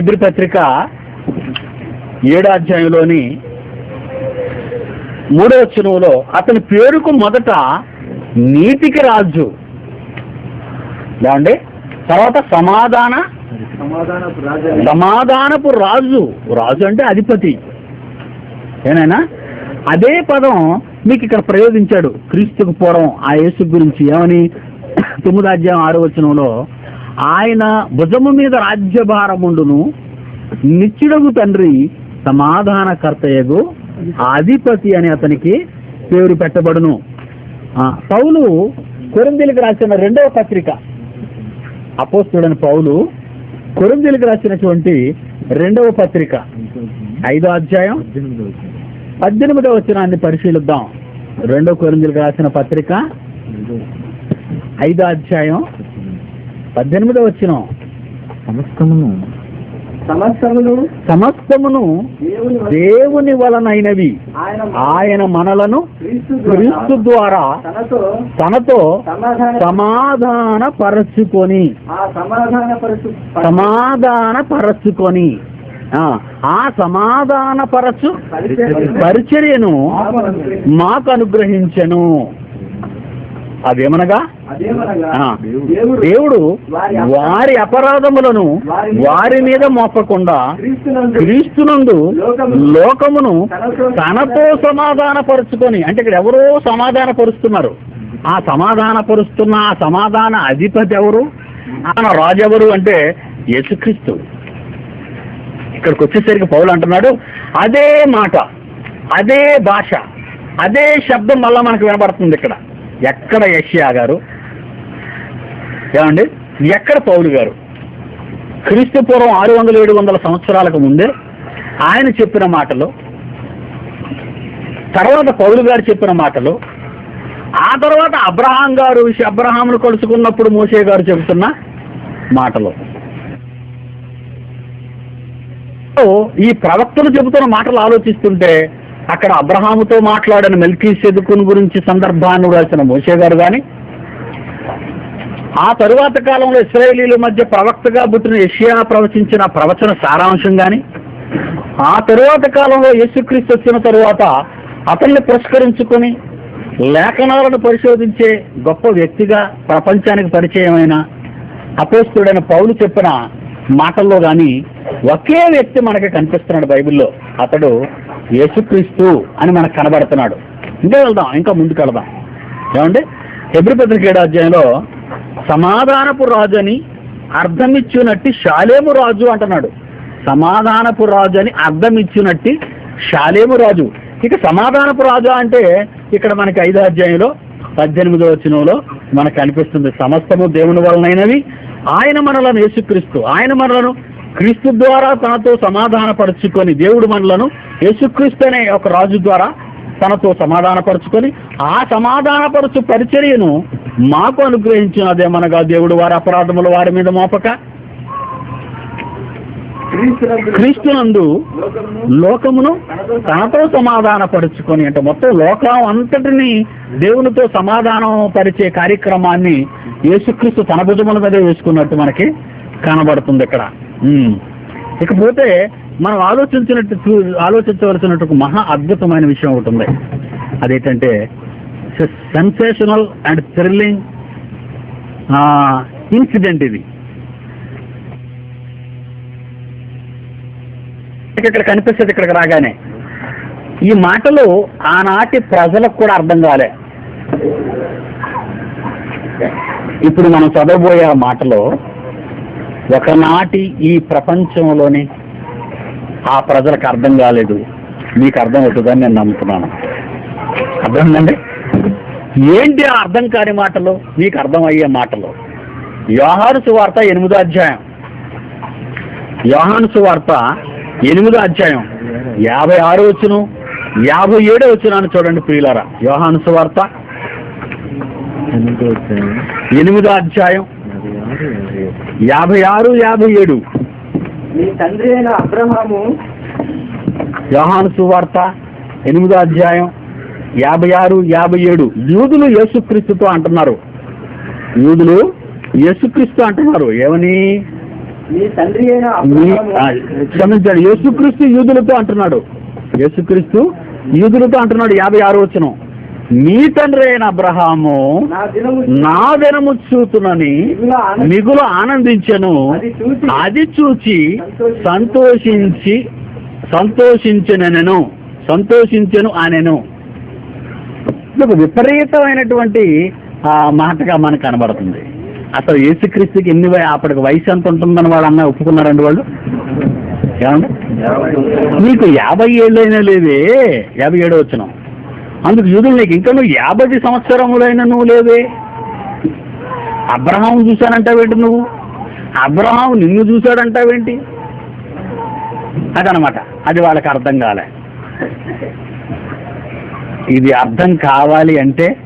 హెబ్రి పత్రిక ఏడో అధ్యాయంలోని మూడో వచనంలో అతని పేరుకు మొదట నీతికి రాజు. ఏమండి? తర్వాత సమాధాన సమాధానపు రాజా. సమాధానపు రాజు. రాజు అంటే అధిపతి. ఏనాయనా అదే పదం మీకు ఇక్కడ ప్రయోగించాడు క్రీస్తుకు పూర్వం ఆ యేసు గురించి. ఏమని? తొమ్మిది అధ్యాయం ఆరో వచనంలో ఆయన భుజము మీద రాజ్యభారముండును. నిత్యుడగు తండ్రి సమాధానకర్తయగు అధిపతి అని అతనికి పేరు పెట్టబడును. పౌలు కొరిందీలకు రాసిన రెండవ పత్రిక. అపోస్తుడని పౌలు కొరిందీలకు రాసినటువంటి రెండవ పత్రిక. ఐదో అధ్యాయం. పద్దెనిమిదవ వచనాన్ని పరిశీలిద్దాం. రెండో కొరిందీలకు రాసిన పత్రిక. ఐదో అధ్యాయం. పద్దెనిమిదవ వచనం సమస్తమును. సమస్తమును సమస్తమును దేవుని వలన దేవుని వలనైనవి. ఆయన ఆయన మనలను క్రీస్తు ద్వారా తనతో సమాధాన సమాధాన పరచుకొని ఆ సమాధాన పరచు సమాధాన పరచుకొని ఆ, ఆ సమాధాన పరచు పరిచర్యను మాకు అనుగ్రహించెను. అదేమనగా? దేవుడు వారి అపరాధములను వారి మీద మోపకుండా క్రీస్తునందు లోకమును తనతో సమాధాన పరుచుకొని అంటే ఇక్కడ ఎవరో సమాధాన పరుస్తున్నారు ఆ సమాధాన పరుస్తున్న ఆ సమాధాన అధిపతి ఎవరు? ఆయన రాజు ఎవరు అంటే యేసుక్రీస్తు. ఇక్కడికి వచ్చేసరికి పౌలు అంటున్నాడు అదే మాట అదే భాష అదే శబ్దం మళ్ళా మనకు వినబడుతుంది ఇక్కడ. ఎక్కడ యష్యా గారు? ఏమండి? ఎక్కడ పౌలు గారు? క్రీస్తు పూర్వం ఆరు వందల ఏడు వందల సంవత్సరాలకు ముందే ఆయన చెప్పిన మాటలు తర్వాత పౌలు గారు చెప్పిన మాటలు ఆ తర్వాత అబ్రహాం గారు అబ్రహామును కలుసుకున్నప్పుడు మోసే గారు చెబుతున్న మాటలు. సో, ఈ ప్రవక్తలు చెబుతున్న మాటలు ఆలోచిస్తుంటే అక్కడ అబ్రహాముతో మాట్లాడిన మెల్కీ సెదుకుని గురించి సందర్భాన్ని రాసిన మోషే గారు కానీ ఆ తరువాత కాలంలో ఇస్రాయేలీల మధ్య ప్రవక్తగా పుట్టిన ఏషియా ప్రవచించిన ప్రవచన సారాంశం కానీ ఆ తరువాత కాలంలో యేసుక్రీస్తు వచ్చిన తరువాత అతన్ని పురస్కరించుకొని లేఖనాలను పరిశోధించే గొప్ప వ్యక్తిగా ప్రపంచానికి పరిచయమైన అపోస్తుడైన పౌలు చెప్పిన మాటల్లో కానీ ఒకే వ్యక్తి మనకి కనిపిస్తున్నాడు బైబిల్లో. అతడు యేసుక్రీస్తు అని మనకు కనబడుతున్నాడు. ఇంకా వెళ్దాం ఇంకా ముందుకు వెళ్దాం ఏమండి? హెబ్రి పత్రికేడు అధ్యాయంలో సమాధానపు రాజు అని అర్థమిచ్చునట్టి శాలేము రాజు అంటున్నాడు. సమాధానపు రాజు అని అర్థమిచ్చునట్టి శాలేము రాజు. ఇక సమాధానపు రాజు అంటే ఇక్కడ మనకి ఐదో అధ్యాయంలో పద్దెనిమిదో వచనంలో మనకు కనిపిస్తుంది. సమస్తము దేవుని వలనైనవి ఆయన మనలను యేసుక్రీస్తు ఆయన మనలను క్రీస్తు ద్వారా తనతో సమాధానపరుచుకొని దేవుడు మనలను యేసుక్రీస్తు అనే ఒక రాజు ద్వారా తనతో సమాధానపరుచుకొని ఆ సమాధానపరచు పరిచర్యను మాకు అనుగ్రహించినదేమనగా దేవుడు వారి అపరాధములు వారి మీద మోపక క్రీస్తునందు లోకమును తనతో సమాధాన పరుచుకొని అంటే మొత్తం లోకం అంతటిని దేవునితో సమాధానం పరిచే కార్యక్రమాన్ని యేసుక్రీస్తు తన భుజముల మీద వేసుకున్నట్టు మనకి కనబడుతుంది ఇక్కడ. ఇకపోతే మనం ఆలోచించినట్టు చూ- ఆలోచించవలసినట్టు ఒక మహా అద్భుతమైన విషయం ఒకటి ఉంది. అదేంటంటే సెన్సేషనల్ అండ్ థ్రిల్లింగ్ ఇన్సిడెంట్ ఇది. ఇక్కడ కనిపిస్తుంది ఇక్కడికి రాగానే. ఈ మాటలు ఆనాటి ప్రజలకు కూడా అర్థం కాలే. ఇప్పుడు మనం చదవబోయే ఆ మాటలో ఒకనాటి ఈ ప్రపంచంలోని ఆ ప్రజలకు అర్థం కాలేదు. మీకు అర్థం అవుతుందని నేను నమ్ముతున్నాను. అర్థమైందండి? ఏంటి ఆ అర్థం కాని మాటలు? మీకు అర్థమయ్యే మాటలు. యోహాను సువార్త ఎనిమిదో అధ్యాయం. యోహాను సువార్త ఎనిమిదో అధ్యాయం. యాభై ఆరు వచ్చును యాభై ఏడో వచ్చినాను చూడండి ప్రియులారా. యోహాను సువార్త. ఎనిమిదో అధ్యాయం. ఎనిమిదో అధ్యాయం. యాభై ఆరు యాభై ఏడు. తండ్రి అయిన అబ్రహాము యోహాను సువార్త ఎనిమిదో అధ్యాయం యాభై ఆరు యాభై ఏడు. యూదులు యేసుక్రీస్తుతో అంటున్నారు. యూదులు యేసుక్రీస్తు అంటున్నారు. ఏమని? క్షమించండి యేసుక్రీస్తు యూదులతో అంటున్నాడు. యేసుక్రీస్తు యూదులతో అంటున్నాడు యాభై ఆరు వచ్చిన మీ తండ్రి అయిన అబ్రహాము నా దినము చూతునని మిగుల ఆనంద- మిగులు ఆనందించెను. అది చూచి సంతోషించి. సంతోషించనెను. సంతోషించెను అనెను. విపరీతమైనటువంటి ఆ మాటగా మనకు కనబడుతుంది. అసలు యేసుక్రీస్తుకి ఎన్ని అప్పటికి వయసు ఎంత ఉంటుందని వాళ్ళు అన్న ఒప్పుకున్నారండి వాళ్ళు? ఏమండి? నీకు యాభై ఏళ్ళైనా లేదే యాభై ఏడు వచ్చిన. అందుకు యూదులు నీకు ఇంకా నువ్వు యాభై సంవత్సరములైనా నువ్వు లేవే. అబ్రహాం చూశానంటావేంటి నువ్వు? అబ్రహాం నిన్ను చూశాడంటావేంటి? అదనమాట. అది వాళ్ళకి అర్థం కాలే. ఇది అర్థం కావాలి అంటే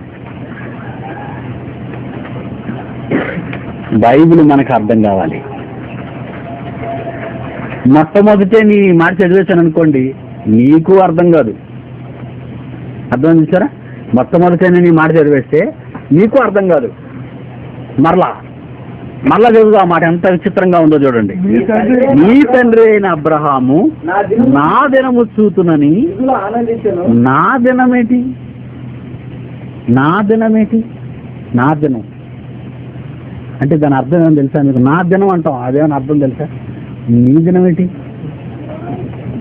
బైబిల్ మనకు అర్థం కావాలి. మొట్టమొదటే నీ మాట చదివేశాను అనుకోండి నీకు అర్థం కాదు. అర్థం చూసారా? మొట్టమొదటే నేను ఈ మాట చదివేస్తే నీకు అర్థం కాదు. మరలా మరలా చదువుదా ఆ మాట ఎంత విచిత్రంగా ఉందో చూడండి. నీ తండ్రి నీ అయిన అబ్రహాము నా దినము నా చూతునని నా దినమేటి? నా దినమేటి? నా దినం. అంటే దాని అర్థం ఏమో తెలుసా? మీకు నా దినం అంటాం. అదేమని అర్థం తెలుసా? నీ దినం ఏంటి?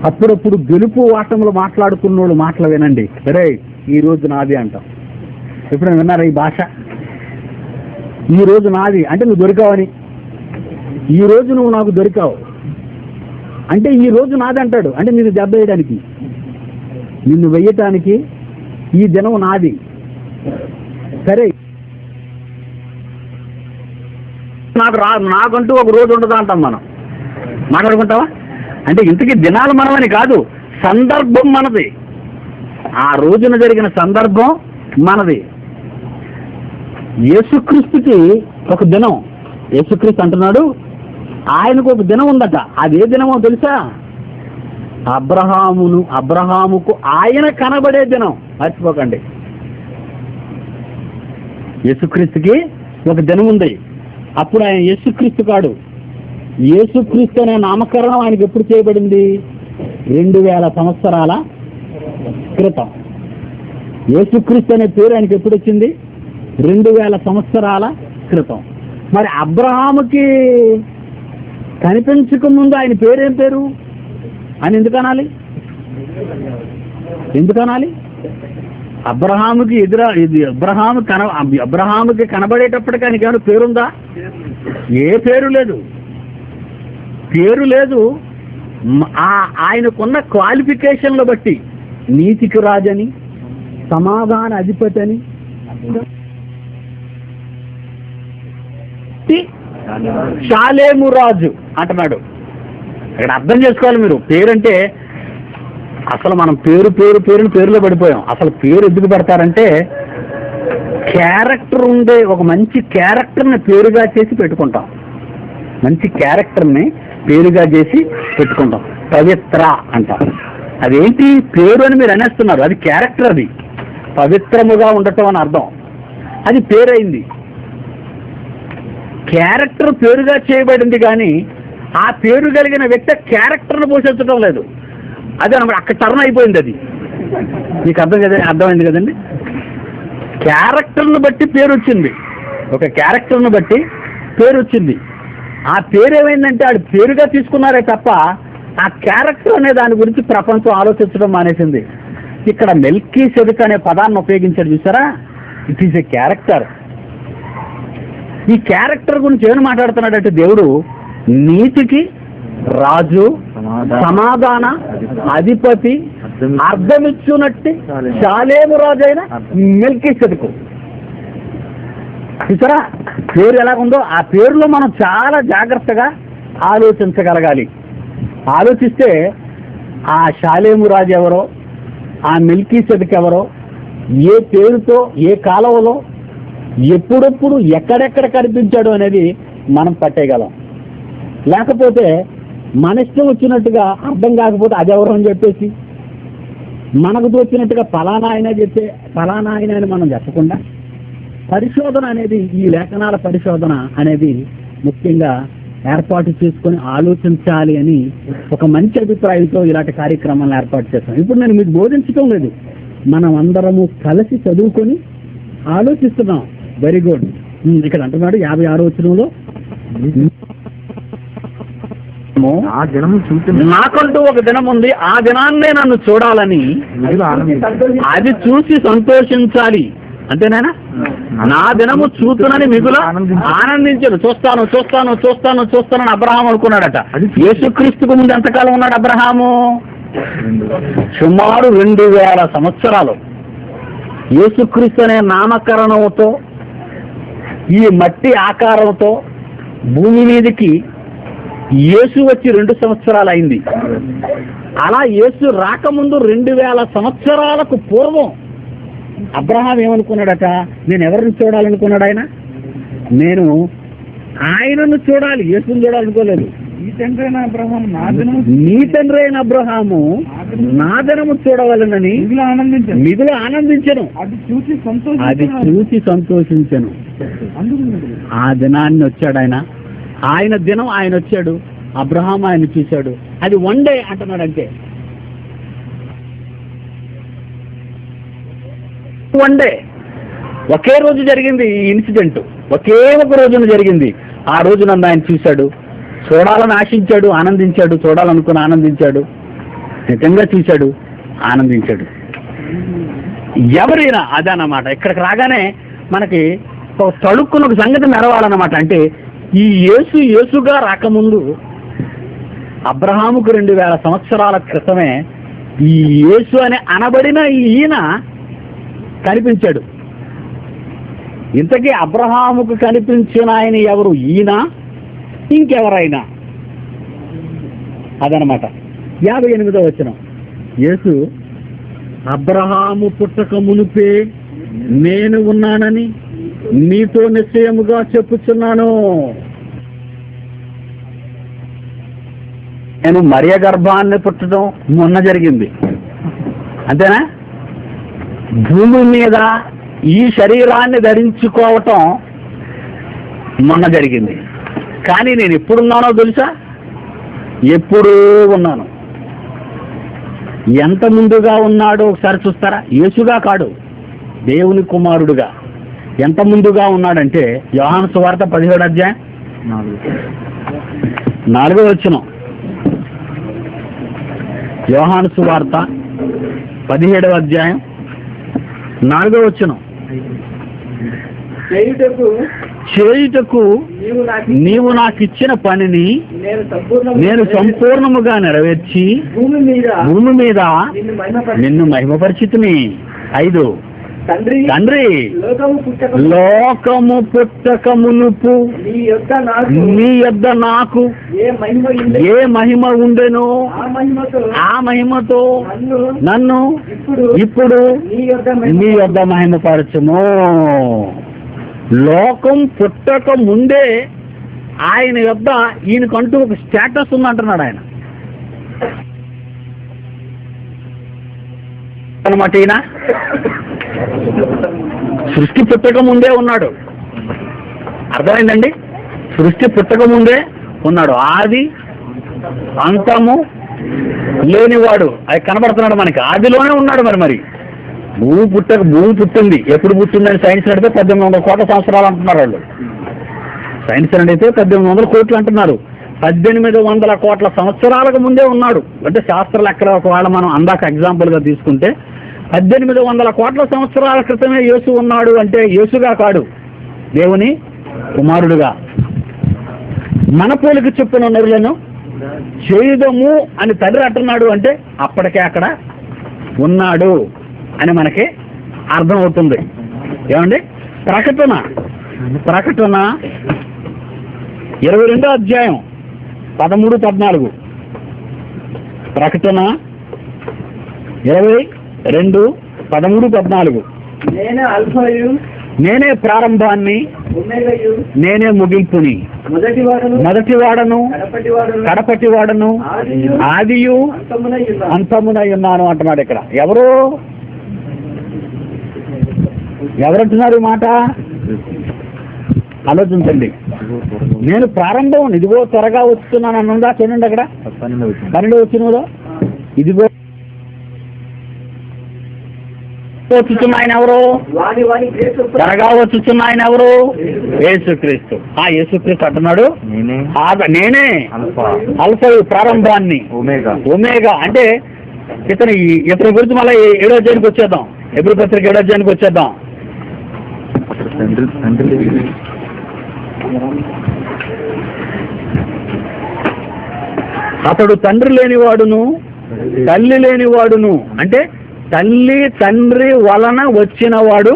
అప్పుడప్పుడు గెలుపు ఆటంలో మాట్లాడుకున్నోళ్ళు మాటలు వినండి. రే ఈ రోజు నాది అంటాం. ఎప్పుడైనా విన్నారా ఈ భాష? ఈ రోజు నాది. అంటే నువ్వు దొరికావని. ఈ రోజు నువ్వు నాకు దొరికావు. అంటే ఈ రోజు నాది అంటాడు. అంటే నిన్ను దెబ్బ వేయడానికి. నిన్ను వెయ్యటానికి ఈ దినం నాది. సరే నాకు రా నాకంటూ ఒక రోజు ఉండదు అంటాం మనం. మాట్లాడుకుంటావా? అంటే ఇంతకీ దినాలు మనమని కాదు సందర్భం మనది. ఆ రోజున జరిగిన సందర్భం మనది. యేసుక్రీస్తుకి ఒక దినం. యేసుక్రీస్తు అంటున్నాడు ఆయనకు ఒక దినం ఉందట. అది ఏ దినమో తెలుసా? అబ్రహామును అబ్రహాముకు ఆయన కనబడే దినం. మర్చిపోకండి. యేసుక్రీస్తుకి ఒక దినం ఉంది. అప్పుడు ఆయన యేసుక్రీస్తు కాడు. యేసుక్రీస్తు అనే నామకరణం ఆయనకి ఎప్పుడు చేయబడింది? రెండు వేల సంవత్సరాల క్రితం. యేసుక్రీస్తు అనే పేరు ఆయనకి ఎప్పుడు వచ్చింది? రెండు వేల సంవత్సరాల క్రితం. మరి అబ్రహాముకి కనిపించక ముందు ఆయన పేరేం పేరు? అని ఎందుకు అనాలి ఎందుకు అనాలి అబ్రహాముకి ఎదురా ఇది అబ్రహాము కన అబ్రహాముకి కనబడేటప్పటికి ఆయనకి ఏమైనా పేరుందా? ఏ పేరు లేదు. పేరు లేదు. ఆ- ఆయనకున్న క్వాలిఫికేషన్లు బట్టి నీతికి రాజని సమాధాన అధిపతి అని షాలేము రాజు అంటున్నాడు. ఇక్కడ అర్థం చేసుకోవాలి మీరు. పేరంటే అసలు మనం పేరు పేరు పేరుని పేరులో పడిపోయాం. అసలు పేరు ఎందుకు పెడతారంటే క్యారెక్టర్ ఉండే ఒక మంచి క్యారెక్టర్ని పేరుగా చేసి పెట్టుకుంటాం. మంచి క్యారెక్టర్ని పేరుగా చేసి పెట్టుకుంటాం. పవిత్ర అంటాం. అదేంటి? పేరు అని మీరు అనేస్తున్నారు. అది క్యారెక్టర్ అది. పవిత్రముగా ఉండటం అని అర్థం. అది పేరైంది. క్యారెక్టర్ పేరుగా చేయబడింది కానీ ఆ పేరు కలిగిన వ్యక్తి క్యారెక్టర్ను పోషించడం లేదు. అదే అనమాట అక్కడ టర్న్ అయిపోయింది అది. మీకు అర్థం కదా అర్థమైంది కదండి? క్యారెక్టర్ను బట్టి పేరు వచ్చింది. ఒక క్యారెక్టర్ను బట్టి పేరు వచ్చింది. ఆ పేరు ఏమైందంటే ఆడు పేరుగా తీసుకున్నారే తప్ప ఆ క్యారెక్టర్ అనే దాని గురించి ప్రపంచం ఆలోచించడం మానేసింది. ఇక్కడ మెల్కీ సెదుక్ అనే పదాన్ని ఉపయోగించాడు చూసారా? ఇట్ ఈస్ ఎ క్యారెక్టర్ ఈ క్యారెక్టర్ గురించి ఏమని మాట్లాడుతున్నాడంటే దేవుడు నీతికి రాజు సమాధాన. అధిపతి అర్థమిచ్చునట్టి శాలేము రాజైన మెల్కీ సెదుకు చూసారా? పేరు ఎలా ఉందో ఆ పేరులో మనం చాలా జాగ్రత్తగా ఆలోచించగలగాలి. ఆలోచిస్తే ఆ శాలేము రాజు ఎవరో ఆ మిల్కీ సెదుకు ఎవరో ఏ పేరుతో ఏ కాలంలో ఎప్పుడెప్పుడు ఎక్కడెక్కడ కనిపించాడు అనేది మనం పట్టేయగలం. లేకపోతే మన ఇష్టం వచ్చినట్టుగా అర్థం కాకపోతే అదెవరు అని చెప్పేసి. మనకు తోచినట్టుగా ఫలానా ఆయన చెప్తే ఫలానా ఆయన అని మనం చెప్పకుండా పరిశోధన అనేది ఈ లేఖనాల పరిశోధన అనేది ముఖ్యంగా ఏర్పాటు చేసుకొని ఆలోచించాలి అని ఒక మంచి అభిప్రాయంతో ఇలాంటి కార్యక్రమాలను ఏర్పాటు చేస్తాం. ఇప్పుడు నేను మీకు బోధించటం లేదు. మనం అందరము కలిసి చదువుకొని ఆలోచిస్తున్నాం. వెరీ గుడ్ ఇక్కడ అంటున్నాడు యాభై ఆరో వచ్చినంలో ఆ దినము చూసిన నాకంటూ ఒక దినం ఉంది. ఆ దినాన్నే నన్ను చూడాలని. అది చూసి సంతోషించాలి. అంతేనా నా దినము చూతునని మిగులు ఆనందించు. ఆనందించను. చూస్తాను చూస్తాను చూస్తాను చూస్తానని అబ్రహాం అనుకున్నాడట. అది యేసుక్రీస్తుకు ముందు ఎంతకాలం ఉన్నాడు అబ్రహాము. సుమారు రెండు వేల సంవత్సరాలు. యేసుక్రీస్తు అనే నామకరణంతో ఈ మట్టి ఆకారంతో భూమి మీదకి యేసు వచ్చి రెండు సంవత్సరాలు అయింది. అలా యేసు రాకముందు రెండు వేల సంవత్సరాలకు పూర్వం అబ్రహాం ఏమనుకున్నాడట? నేను ఎవరిని చూడాలనుకున్నాడు ఆయన? నేను ఆయనను చూడాలి యేసుని చూడాలనుకోలేదు. నా తండ్రి అయిన అబ్రహాము నా దినము చూడవలనని మిగులు ఆనందించాను. అది చూసి అది సంతోషించాను చూసి సంతోషించను. అందుకు ఆ దినాన్ని వచ్చాడు ఆయన. ఆయన దినం ఆయన వచ్చాడు. అబ్రహాం ఆయన చూశాడు. అది వన్ డే అంటున్నాడు అంతే వన్ డే ఒకే రోజు జరిగింది ఈ ఇన్సిడెంట్. ఒకే ఒక రోజున జరిగింది. ఆ రోజు నన్ను ఆయన చూశాడు. చూడాలని ఆశించాడు ఆనందించాడు చూడాలనుకుని ఆనందించాడు. నిజంగా చూశాడు ఆనందించాడు. ఎవరైనా అదన్నమాట. ఇక్కడికి రాగానే మనకి ఒక ఒక సంగతి మెరవాలన్నమాట అంటే ఈ యేసు యేసుగా రాకముందు అబ్రహాముకు రెండు వేల సంవత్సరాల క్రితమే ఈ యేసు అని అనబడిన ఈయన కనిపించాడు. ఇంతకీ అబ్రహాముకు కనిపించిన ఆయన ఎవరు? ఈయన? ఇంకెవరైనా? అదనమాట యాభై ఎనిమిదో వచ్చిన యేసు అబ్రహాము పుట్టక మునిపే నేను ఉన్నానని నీతో నిశ్చయముగా చెప్పుచున్నాను. నేను మరియ గర్భాన్ని పుట్టడం మొన్న జరిగింది. అంతేనా? భూమి మీద ఈ శరీరాన్ని ధరించుకోవటం మొన్న జరిగింది. కానీ నేను ఎప్పుడున్నానో తెలుసా? ఎప్పుడూ ఉన్నాను. ఎంత ముందుగా ఉన్నాడో ఒకసారి చూస్తారా? యేసుగా కాడు. దేవుని కుమారుడుగా. ఎంత ముందుగా ఉన్నాడంటే యోహాను సువార్త పదిహేడు అధ్యాయం నాలుగు వచ్చిన యోహాను సువార్త పదిహేడవ అధ్యాయం నాలుగో వచ్చిన చేయుటకు నీవు నాకు ఇచ్చిన పనిని నేను సంపూర్ణ నేను సంపూర్ణముగా నెరవేర్చి భూమి మీద నిన్ను మహిమపరిచితిని. ఐదు. తండ్రి తండ్రి లోకము పుట్టక మునుపు నీ యొక్క నాకు నీ యొద్ద నాకు ఏ మహిమ ఉంది ఏ మహిమ ఉండెనో ఆ మహిమతో ఆ మహిమతో నన్ను నన్ను ఇప్పుడు ఇప్పుడు నీ యొద్ద మహిమపరచుము. లోకం పుట్టక ముందే ఆయన యొద్ద ఈయనకంటూ ఒక స్టేటస్ ఉందంటున్నాడు ఆయన. అనమాట ఈయన? సృష్టి పుట్టక ముందే ఉన్నాడు. అర్థమైందండి? సృష్టి పుట్టక ముందే ఉన్నాడు. ఆది అంతము లేనివాడు. అది కనబడుతున్నాడు మనకి. ఆదిలోనే ఉన్నాడు మరి మరి. భూమి పుట్టక భూమి పుట్టింది. ఎప్పుడు పుట్టిందని సైన్స్ అడిగితే పద్దెనిమిది వందల కోట్ల సంవత్సరాలు అంటున్నారు వాళ్ళు. సైన్స్ అడిగితే పద్దెనిమిది వందల కోట్లు అంటున్నారు. పద్దెనిమిది వందల కోట్ల సంవత్సరాలకు ముందే ఉన్నాడు. అంటే శాస్త్ర లెక్కల ఒకవేళ మనం అందాక ఎగ్జాంపుల్గా తీసుకుంటే పద్దెనిమిది వందల కోట్ల సంవత్సరాల క్రితమే యేసు ఉన్నాడు అంటే యేసుగా కాడు. దేవుని కుమారుడుగా. మన పోలిక చెప్పిన నరులను చేయుదము అని తండ్రి అంటున్నాడు అంటే అప్పటికే అక్కడ ఉన్నాడు అని మనకి అర్థమవుతుంది. ఏమండి? ప్రకటన. ప్రకటన ఇరవై రెండో అధ్యాయం పదమూడు పద్నాలుగు. ప్రకటన ఇరవై రెండు పదమూడు పద్నాలుగు. నేనే అల్ఫయు నేనే ప్రారంభాన్ని నేనే ముగింపుని. మొదటి వాడను కడపటి వాడను ఆదియు అంతమునై ఉన్నాను. అంతమునై ఉన్నాను అంటున్నాడు ఇక్కడ. ఎవరు? ఎవరంటున్నారు ఈ మాట? ఆలోచించండి. నేను ప్రారంభం ఇదిగో త్వరగా వస్తున్నాను అన్నుందా చూడండి అక్కడ. పన్నెండు వచ్చినదో? ఇదిగో ఆయన ఎవరు త్వరగా ఆయన ఎవరు యేసుక్రీస్తు. ఆ యేసుక్రీస్తు అంటున్నాడు? నేనే. అల్ఫా. అల్ఫా ప్రారంభాన్ని. ఒమేగా. ఒమేగా. అంటే ఇతని ఇతని గురించి మళ్ళీ ఏడో అధ్యాయానికి వచ్చేద్దాం. ఎప్పుడు పత్రిక ఏడో అధ్యాయానికి వచ్చేద్దాం. తండ్రి తండ్రి లేని అతడు తండ్రి లేనివాడును తల్లి లేనివాడును. అంటే తల్లి తండ్రి వలన వచ్చినవాడు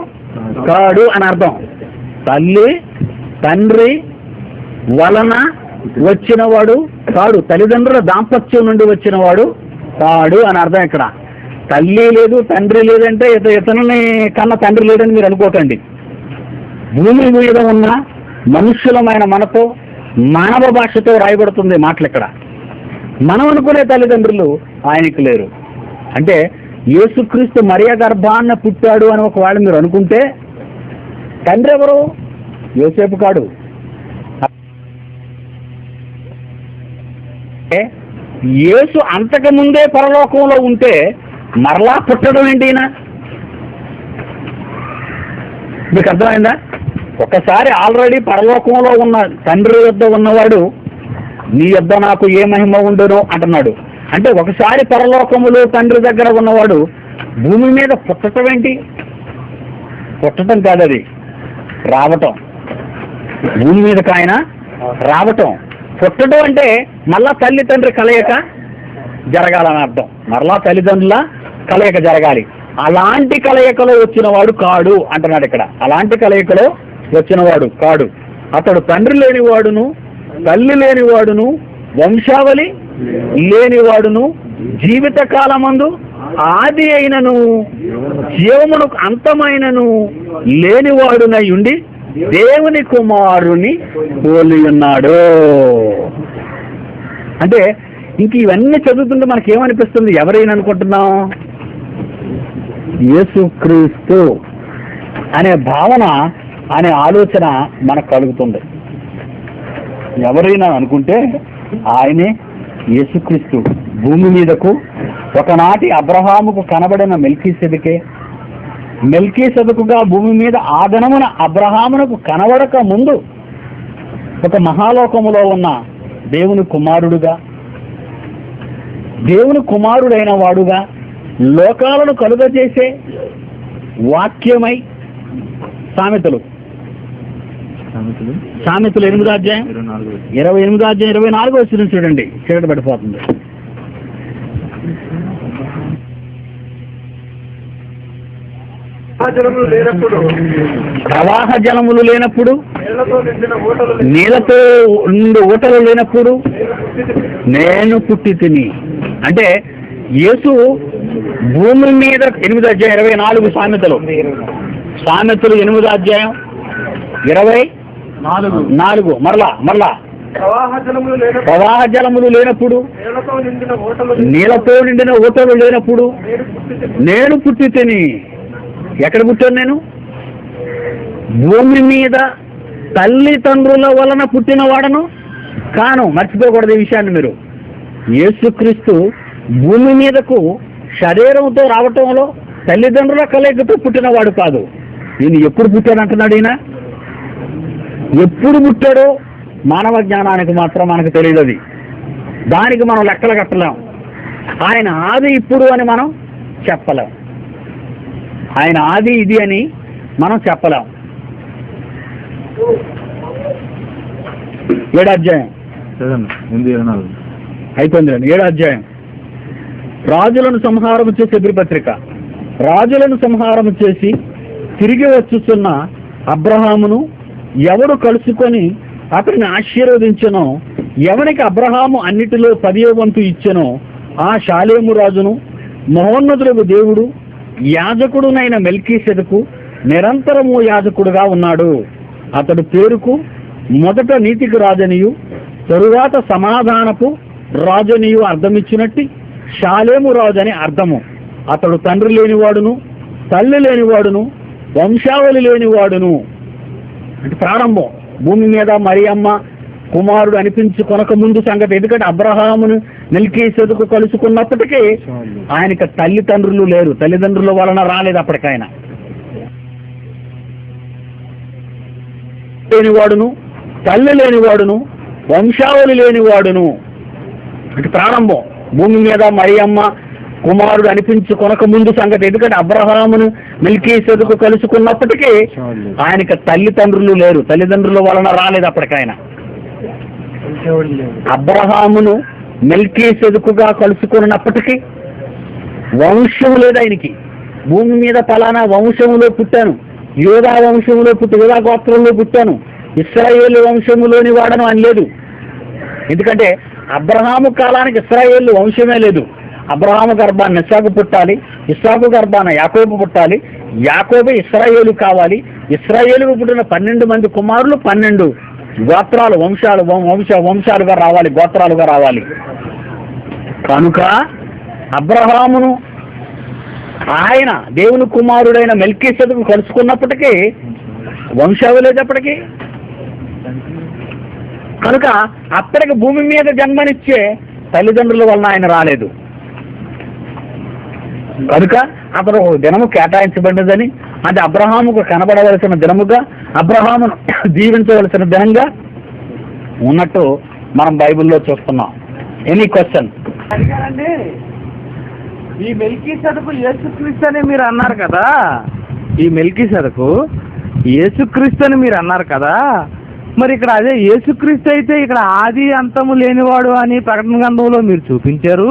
కాడు అని అర్థం. తల్లి తండ్రి వలన వచ్చినవాడు కాడు. తల్లిదండ్రుల దాంపత్యం నుండి వచ్చినవాడు కాడు అని అర్థం ఇక్కడ. తల్లి లేదు తండ్రి లేదంటే ఇత ఇతని కన్న తండ్రి లేదని మీరు అనుకోకండి. భూమి మీద ఉన్న మనుష్యులమైన మనతో మానవ భాషతో రాయబడుతుంది మాటలు ఇక్కడ. మనం అనుకునే తల్లిదండ్రులు ఆయనకి లేరు. అంటే యేసుక్రీస్తు మరియ గర్భాన్న పుట్టాడు అని ఒకవేళ మీరు అనుకుంటే తండ్రి ఎవరు? యోసేపు కాడు. యేసు అంతకు ముందే పరలోకంలో ఉంటే మరలా పుట్టడం ఏంటి ఈయన? మీకు అర్థమైందా? ఒకసారి ఆల్రెడీ పరలోకంలో ఉన్న తండ్రి యొద్ద ఉన్నవాడు నీ యొద్ద నాకు ఏ మహిమ ఉండను? అంటున్నాడు. అంటే ఒకసారి పరలోకములో తండ్రి దగ్గర ఉన్నవాడు భూమి మీద పుట్టటం ఏంటి? పుట్టడం కాదు అది. రావటం. భూమి మీదకి ఆయన రావటం. పుట్టడం అంటే మళ్ళా తల్లిదండ్రి కలయిక జరగాలని అర్థం. మరలా తల్లిదండ్రుల కలయిక జరగాలి. అలాంటి కలయికలో వచ్చినవాడు కాడు అంటున్నాడు ఇక్కడ. అలాంటి కలయికలో వచ్చినవాడు కాడు. అతడు తండ్రి లేనివాడును తల్లి లేనివాడును వంశావళి లేనివాడును జీవిత కాలమందు ఆది అయినను జీవమునకు అంతమైనను లేనివాడునై ఉండి దేవుని కుమారుని పోలి ఉన్నాడు. అంటే ఇంక ఇవన్నీ చదువుతుంటే మనకి ఏమనిపిస్తుంది ఎవరైనా అనుకుంటున్నాం? యేసుక్రీస్తు అనే భావన అనే ఆలోచన మనకు కలుగుతుంది. ఎవరైనా అనుకుంటే ఆయనే యేసుక్రీస్తు భూమి మీదకు ఒకనాటి అబ్రహాముకు కనబడిన మెల్కీ సెదుకే మెల్కీ సెదుకుగా భూమి మీద ఆదనమున అబ్రహామునకు కనబడక ముందు ఒక మహాలోకములో ఉన్న దేవుని కుమారుడుగా దేవుని కుమారుడైన వాడుగా లోకాలను కలుగజేసే వాక్యమై సామెతలు సామెతలు. సామెతలు ఎనిమిదో అధ్యాయం? ఇరవై ఎనిమిదో అధ్యాయం ఇరవై నాలుగో వచ్చిన చూడండి. చీకటి పడిపోతుంది. ప్రవాహ జలములు లేనప్పుడు నీళ్ళతో ఉండు ఊటలు లేనప్పుడు నేను పుట్టి తిని అంటే యేసు భూమి మీద ఎనిమిదో అధ్యాయం ఇరవై నాలుగు సామెతలు. సామెతలు ఎనిమిదో అధ్యాయం ఇరవై నాలుగు. మరలా మరలా. ప్రవాహ జలములు లేనప్పుడు నీళ్ళతో నిండిన ఊటలు లేనప్పుడు నేను పుట్టి నేను పుట్టి తిని ఎక్కడ పుట్టాను నేను? భూమి మీద తల్లిదండ్రుల వలన పుట్టిన వాడను కాను. మర్చిపోకూడదు ఈ విషయాన్ని మీరు. యేసుక్రీస్తు భూమి మీదకు శరీరంతో రావటంలో తల్లిదండ్రుల కలయికతో పుట్టినవాడు కాదు. ఈయన ఎప్పుడు పుట్టాడు అంటున్నాడు ఈయన? ఎప్పుడు పుట్టాడో మానవ జ్ఞానానికి మాత్రం మనకు తెలియదు అది. దానికి మనం లెక్కలు కట్టలేం. ఆయన ఆది ఇప్పుడు అని మనం చెప్పలేం. ఆయన ఆది ఇది అని మనం చెప్పలేం. ఏడు అధ్యాయం. అయిపోయింది ఏడు అధ్యాయం. రాజులను సంహారం చేసే ఎబ్రిపత్రిక రాజులను సంహారం చేసి తిరిగి వచ్చుతున్న అబ్రహామును ఎవడు కలుసుకొని అతడిని ఆశీర్వదించనో ఎవనికి అబ్రహాము అన్నిటిలో పదియో వంతు ఇచ్చెనో ఆ శాలేము రాజును మహోన్నతులకు దేవుడు యాజకుడునైన మెల్కీసెదకు నిరంతరము యాజకుడుగా ఉన్నాడు. అతడు పేరుకు మొదట నీతికి రాజనియు తరువాత సమాధానపు రాజనియు అర్థమిచ్చినట్టు శాలేము రాజు అని అర్థము. అతడు తండ్రి లేనివాడును తల్లి లేనివాడును వంశావళి లేనివాడును. అంటే ప్రారంభం. భూమి మీద మరియమ్మ కుమారుడు అనిపించి కొనక ముందు సంగతి ఎందుకంటే అబ్రహామును మిల్కీ సెదుకు కలుసుకున్నప్పటికీ ఆయనకి తల్లిదండ్రులు లేరు. తల్లిదండ్రుల వలన రాలేదు అప్పటికాయన లేనివాడును తల్లి లేనివాడును వంశావళి లేనివాడును. అంటే ప్రారంభం. భూమి మీద మరియమ్మ కుమారుడు అనిపించి కొనక ముందు సంగతి ఎందుకంటే అబ్రహామును మిల్కీ సెదుకు కలుసుకున్నప్పటికీ ఆయనకి తల్లిదండ్రులు లేరు. తల్లిదండ్రుల వలన రాలేదు అప్పటికాయన అబ్రహామును మిల్కీ సెదుకుగా కలుసుకున్నప్పటికీ వంశం లేదు ఆయనకి. భూమి మీద ఫలానా వంశములో పుట్టాను. యోధా వంశములో పుట్టి యోధా గోత్రంలో పుట్టాను. ఇస్రాయేల్ వంశములోని వాడను అని లేదు ఎందుకంటే అబ్రహాము కాలానికి ఇస్రాయేల్ వంశమే లేదు. అబ్రహాము గర్భాన్ని ఇస్సాకు పుట్టాలి ఇస్సాకు గర్భాన యాకోబు పుట్టాలి యాకోబు ఇస్రాయేలు కావాలి. ఇస్రాయేలుకు పుట్టిన పన్నెండు మంది కుమారులు పన్నెండు గోత్రాలు వంశాలు వం- వంశ వంశాలుగా రావాలి గోత్రాలుగా రావాలి. కనుక అబ్రహామును ఆయన దేవుని కుమారుడైన మెల్కీసెదుకు కలుసుకున్నప్పటికీ వంశావలేదప్పటికీ కనుక అప్పటికి భూమి మీద జన్మనిచ్చే తల్లిదండ్రుల వలన ఆయన రాలేదు. కనుక అతను ఒక దినము కేటాయించబడినదని అది అబ్రహాముకు కనబడవలసిన దినముగా అబ్రహామును జీవించవలసిన దినంగా ఉన్నట్టు మనం బైబిల్లో చూస్తున్నాం. ఎనీ క్వశ్చన్ అడిగారండి ఈ మెల్కీ సరుకు యేసుక్రీస్తు అని మీరు అన్నారు కదా? ఈ మెల్కీ సరుకు యేసుక్రీస్తు అని మీరు అన్నారు కదా? మరి ఇక్కడ అదే యేసుక్రీస్తు అయితే ఇక్కడ ఆది అంతము లేనివాడు అని ప్రకటన గ్రంథంలో మీరు చూపించారు.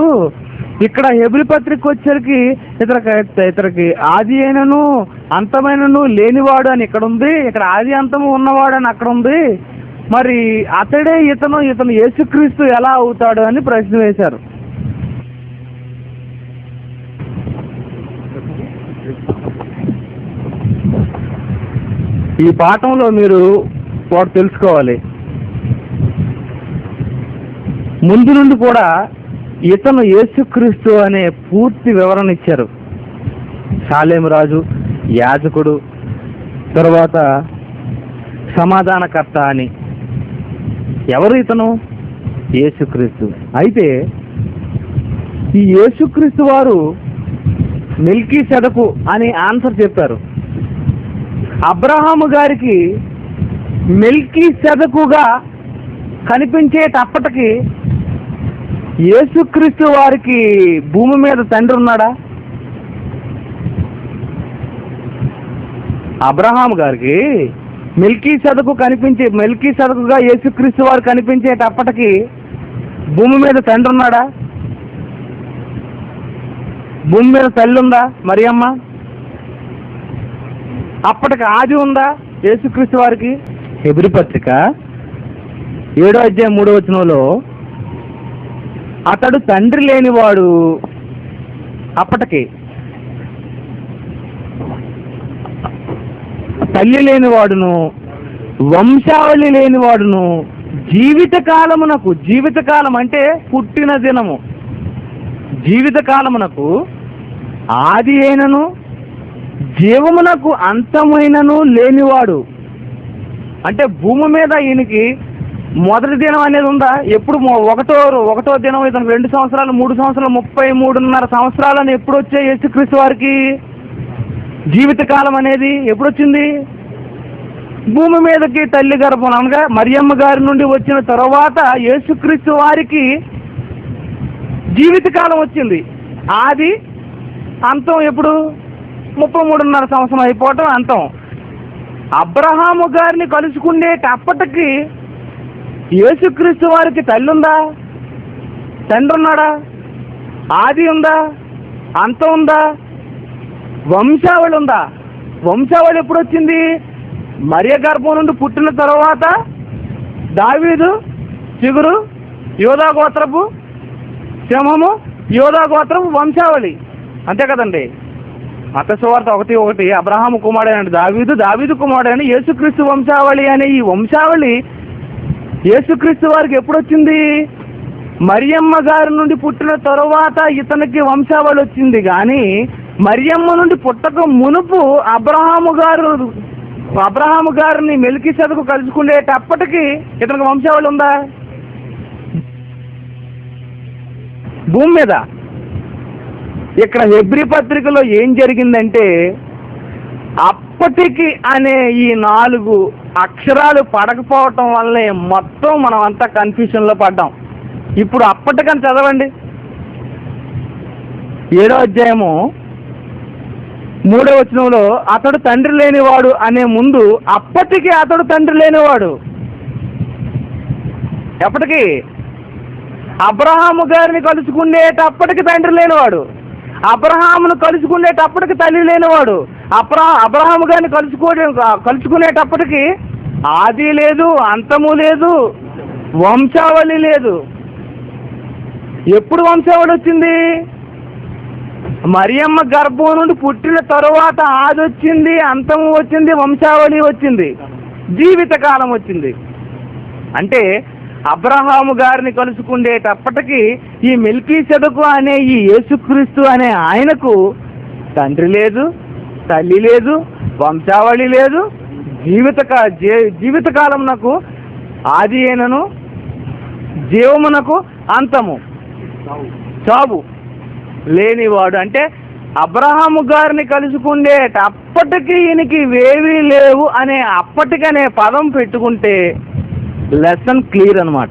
ఇక్కడ హెబ్రి పత్రిక వచ్చేసరికి ఇతరకి ఇతరికి ఆది అయినను అంతమైనను లేనివాడు అని ఇక్కడ ఉంది. ఇక్కడ ఆది అంతము ఉన్నవాడు అని అక్కడ ఉంది. మరి అతడే ఇతను ఇతను యేసుక్రీస్తు ఎలా అవుతాడు అని ప్రశ్న వేశారు. ఈ పాఠంలో మీరు వాడు తెలుసుకోవాలి. ముందు నుండి కూడా ఇతను యేసుక్రీస్తు అనే పూర్తి వివరణ ఇచ్చారు. సాలేం రాజు యాజకుడు తర్వాత సమాధానకర్త అని. ఎవరు ఇతను? యేసుక్రీస్తు. అయితే ఈ యేసుక్రీస్తు వారు మిల్కీ సెదకు అని ఆన్సర్ చెప్పారు. అబ్రహాము గారికి మిల్కీ సెదకుగా కనిపించేటప్పటికి యేసుక్రీస్తు వారికి భూమి మీద తండ్రి ఉన్నాడా? అబ్రహాం గారికి మిల్కీ సదుకు కనిపించే మిల్కీ సదుకుగా యేసుక్రీస్తు వారు కనిపించేటప్పటికి భూమి మీద తండ్రి ఉన్నాడా? భూమి మీద తల్లి ఉందా? మరియమ్మ? అప్పటికి ఆది ఉందా యేసుక్రీస్తు వారికి? హెబ్రి పత్రిక ఏడో అధ్యాయం మూడో వచనంలో అతడు తండ్రి లేనివాడు అప్పటికి. తల్లి లేనివాడును వంశావళి లేనివాడును జీవితకాలమునకు జీవితకాలం అంటే పుట్టిన దినము. జీవితకాలమునకు ఆది అయినను జీవమునకు అంతమైనను లేనివాడు. అంటే భూమి మీద ఈయనకి మొదటి దినం అనేది ఉందా? ఎప్పుడు ఒకటో ఒకటో దినం ఇతను రెండు సంవత్సరాలు మూడు సంవత్సరాలు ముప్పై మూడున్నర సంవత్సరాలను ఎప్పుడు వచ్చే యేసుక్రీస్తు వారికి? జీవితకాలం అనేది ఎప్పుడొచ్చింది? భూమి మీదకి తల్లి గర్భం అనగా మరియమ్మ గారి నుండి వచ్చిన తర్వాత యేసుక్రీస్తు వారికి జీవితకాలం వచ్చింది. ఆది అంతం ఎప్పుడు? ముప్పై మూడున్నర సంవత్సరం అయిపోవటం అంతం. అబ్రహాము గారిని కలుసుకునేటప్పటికి యేసుక్రీస్తు వారికి తల్లి ఉందా? తండ్రి ఉన్నాడా? ఆది ఉందా? అంతం ఉందా? వంశావళి ఉందా? వంశావళి ఎప్పుడు వచ్చింది? మరియ గర్భం నుండి పుట్టిన తర్వాత దావీదు చిగురు యోధా గోత్రపు సింహము యోధా గోత్రపు వంశావళి. అంతే కదండి. మత సువార్త ఒకటి ఒకటి. అబ్రహాము కుమారుడైన దావీదు దావీదు కుమారుడైన యేసుక్రీస్తు వంశావళి అనే ఈ వంశావళి యేసుక్రీస్తు వారికి ఎప్పుడు వచ్చింది మరియమ్మ గారి నుండి పుట్టిన తరువాత ఇతనికి వంశావళి వచ్చింది. కానీ మరియమ్మ నుండి పుట్టక మునుపు అబ్రహాము గారు అబ్రహాము గారిని మెలికి చదువు కలుసుకునేటప్పటికి ఇతనికి వంశావళి ఉందా? భూమి మీద. ఇక్కడ హెబ్రి పత్రికలో ఏం జరిగిందంటే అప్పటికి అనే ఈ నాలుగు అక్షరాలు పడకపోవటం వల్లే మొత్తం మనం అంతా కన్ఫ్యూషన్లో పడ్డాం. ఇప్పుడు అప్పటికని చదవండి. ఏడో అధ్యాయము మూడో వచనంలో అతడు తండ్రి లేనివాడు అనే ముందు అప్పటికి అతడు తండ్రి లేనివాడు. ఎప్పటికి? అబ్రహాము గారిని కలుసుకునేటప్పటికి తండ్రి లేనివాడు. అబ్రహామును కలుసుకునేటప్పటికి తల్లి లేనివాడు. అబ్రా అబ్రహాము గారిని కలుసుకో కలుసుకునేటప్పటికి ఆది లేదు అంతము లేదు వంశావళి లేదు. ఎప్పుడు వంశావళి వచ్చింది? మరియమ్మ గర్భం నుండి పుట్టిన తరువాత ఆది వచ్చింది అంతము వచ్చింది వంశావళి వచ్చింది జీవితకాలం వచ్చింది. అంటే అబ్రహాము గారిని కలుసుకునేటప్పటికి ఈ మిల్కీ చెదుకు అనే ఈ యేసుక్రీస్తు అనే ఆయనకు తండ్రి లేదు తల్లి లేదు వంశావళి లేదు. జీవిత జీవితకాలం నాకు ఆది అయినను జీవమునకు అంతము. చావు లేనివాడు. అంటే అబ్రహాము గారిని కలుసుకునేటప్పటికి ఈయనకి వేవి లేవు అనే అప్పటికనే పదం పెట్టుకుంటే లెసన్ క్లియర్ అనమాట